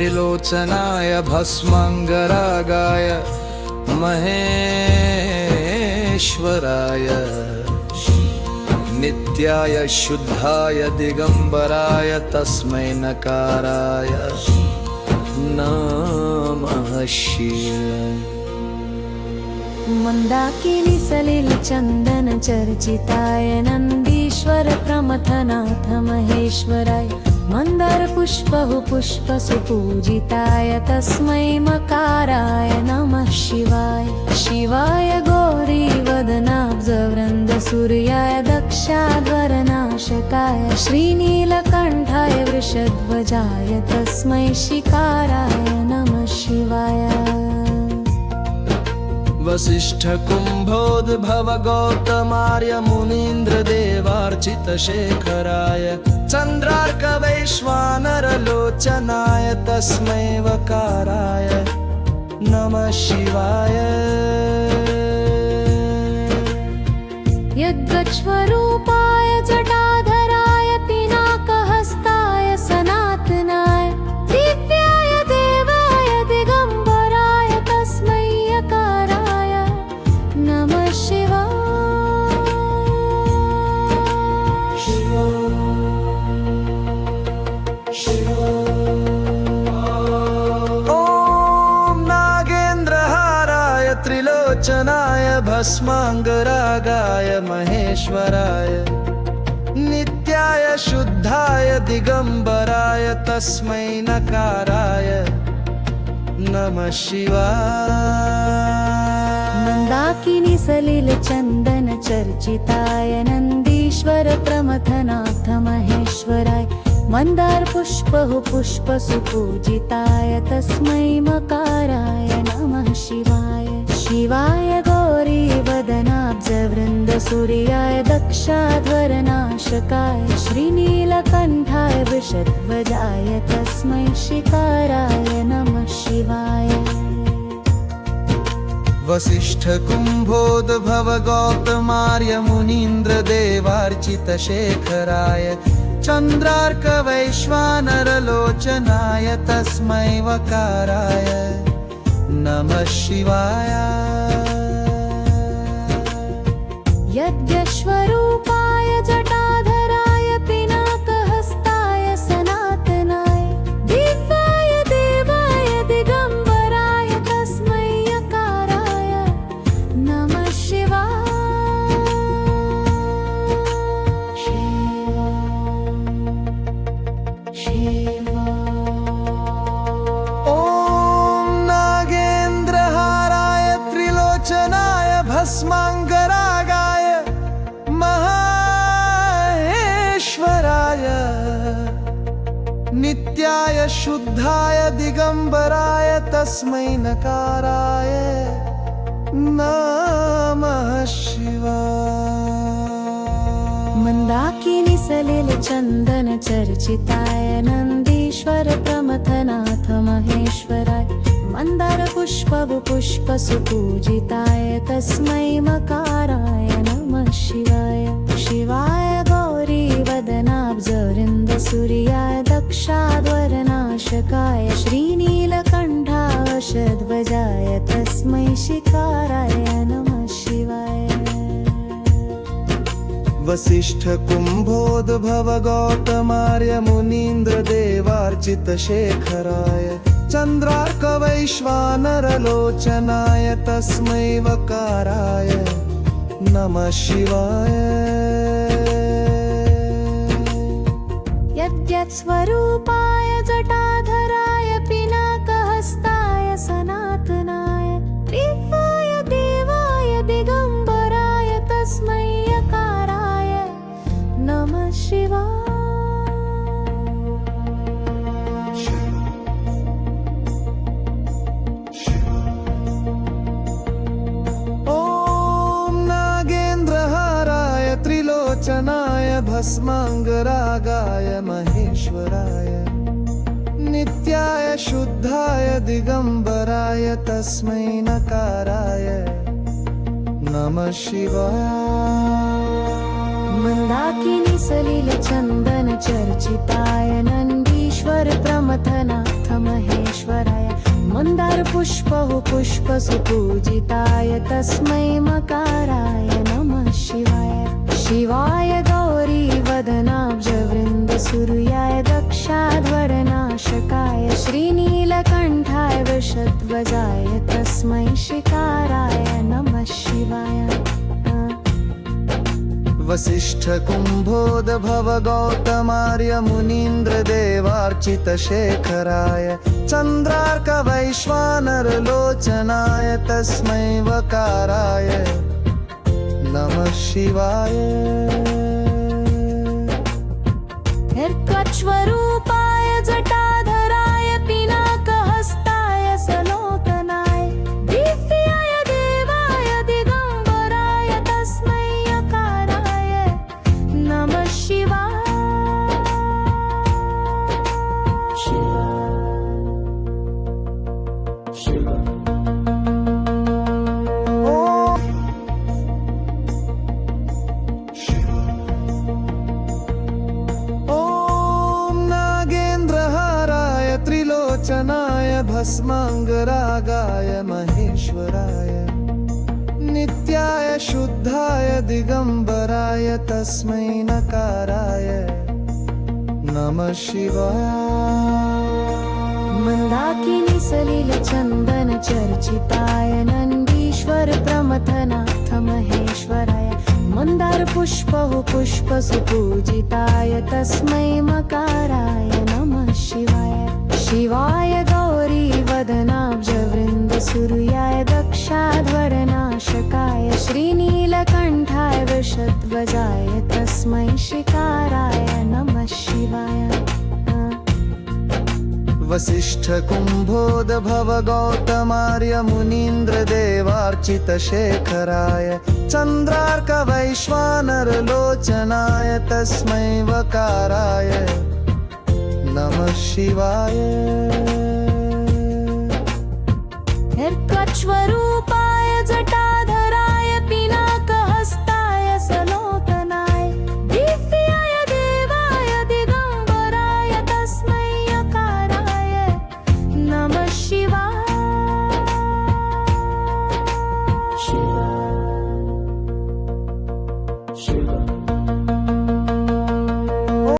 त्रिलोचनाय भस्मङ्गरागाय महेश्वराय। नित्याय शुद्धाय दिगम्बराय तस्मै नकाराय। नमः शिवाय। मन्दाकिनी सलिल चन्दन चर्चिताय नन्दीश्वर प्रमथनाथ महेश्वराय मन्दार पुष्पहु पुष्पसु पूजिताय तस्मै मकाराय नमः शिवाय। शिवाय गौरीवदनाब्जवृन्द सूर्याय दक्षाध्वरनाशकाय श्रीनीलकण्ठाय वृषध्वजाय तस्मै शिकाराय नमः शिवाय वसिष्ठ कुम्भोद्भव गौतमार्य मुनीन्द्रदेवार्चितशेखराय चन्द्रार्क वैश्वानरलोचनाय तस्मै वकाराय नमः शिवाय। यद्गच्छ्वरूपाय त्रिलोचनाय भस्माङ्गरागाय महेश्वराय। नित्याय शुद्धाय दिगम्बराय तस्मै नकाराय नमः शिवाय। मन्दाकिनी सलिल चन्दन चर्चिताय नन्दीश्वर प्रमथनाथ महेश्वराय। मन्दार पुष्पहु पुष्पसु पूजिताय तस्मै मकाराय नमः शिवाय सूर्याय दक्षाध्वरनाशकाय श्रीनीलकण्ठाय वृषध्वजाय तस्मै शिकाराय नमः शिवाय। वसिष्ठ कुम्भोद्भव गौतमार्य मुनीन्द्रदेवार्चितशेखराय चन्द्रार्क वैश्वानरलोचनाय तस्मै वकाराय नमः शिवाय यज्ञस्वरूपाय शुद्धाय दिगम्बराय तस्मै नकाराय नमः शिवाय। मन्दाकिनी सलिल चन्दन चर्चिताय नन्दीश्वर प्रमथनाथ महेश्वराय मन्दार पुष्पवु पुष्पसु पूजिताय तस्मै मकाराय नमः शिवाय। शिवाय गौरीवदनाब्जवृन्द सूर्याय दक्षाध्वरनाशकाय श्रीनीलकण्ठावशध्वजाय तस्मै शिकाराय नमः शिवाय। वसिष्ठ कुम्भोद्भव गौतमार्य मुनीन्द्रदेवार्चितशेखराय चन्द्रार्क वैश्वानरलोचनाय तस्मै वकाराय नमः शिवाय स्वरूपाय जटा नित्याय शुद्धाय दिगम्बराय तस्मै नकाराय। नमः शिवाय। मन्दाकिनी सलिल चन्दन चर्चिताय नन्दीश्वर प्रमथनाथ महे महेश्वराय मन्दारपुष्पः पुष्पसुपूजिताय तस्मै मकाराय। नमः शिवाय गौरीवदनाब्जवृन्दसूर्याय दक्षाध्वरनाशकाय श्रीनीलकण्ठाय वृषध्वजाय तस्मै शिकाराय नमः शिवाय। वसिष्ठ कुम्भोद भव गौतमार्य मुनीन्द्र देवार्चित शेखराय चन्द्रार्क वैश्वानर लोचनाय तस्मै वकाराय नमः शिवाय निर्त्वक्ष्वरूपाय भस्माङ्गरागाय महेश्वराय नित्याय शुद्धाय दिगम्बराय तस्मै नकाराय नमः शिवाय। मन्दाकिनी सलिलचन्दन चर्चिताय नन्दीश्वर प्रमथनाथ महेश्वराय मन्दारपुष्पः पुष्पसुपूजिताय तस्मै मकाराय वसिष्ठ कुम्भोद भव गौतमार्य मुनीन्द्र देवार्चित शेखराय चन्द्रार्क तस्मै वकाराय। नमः शिवाय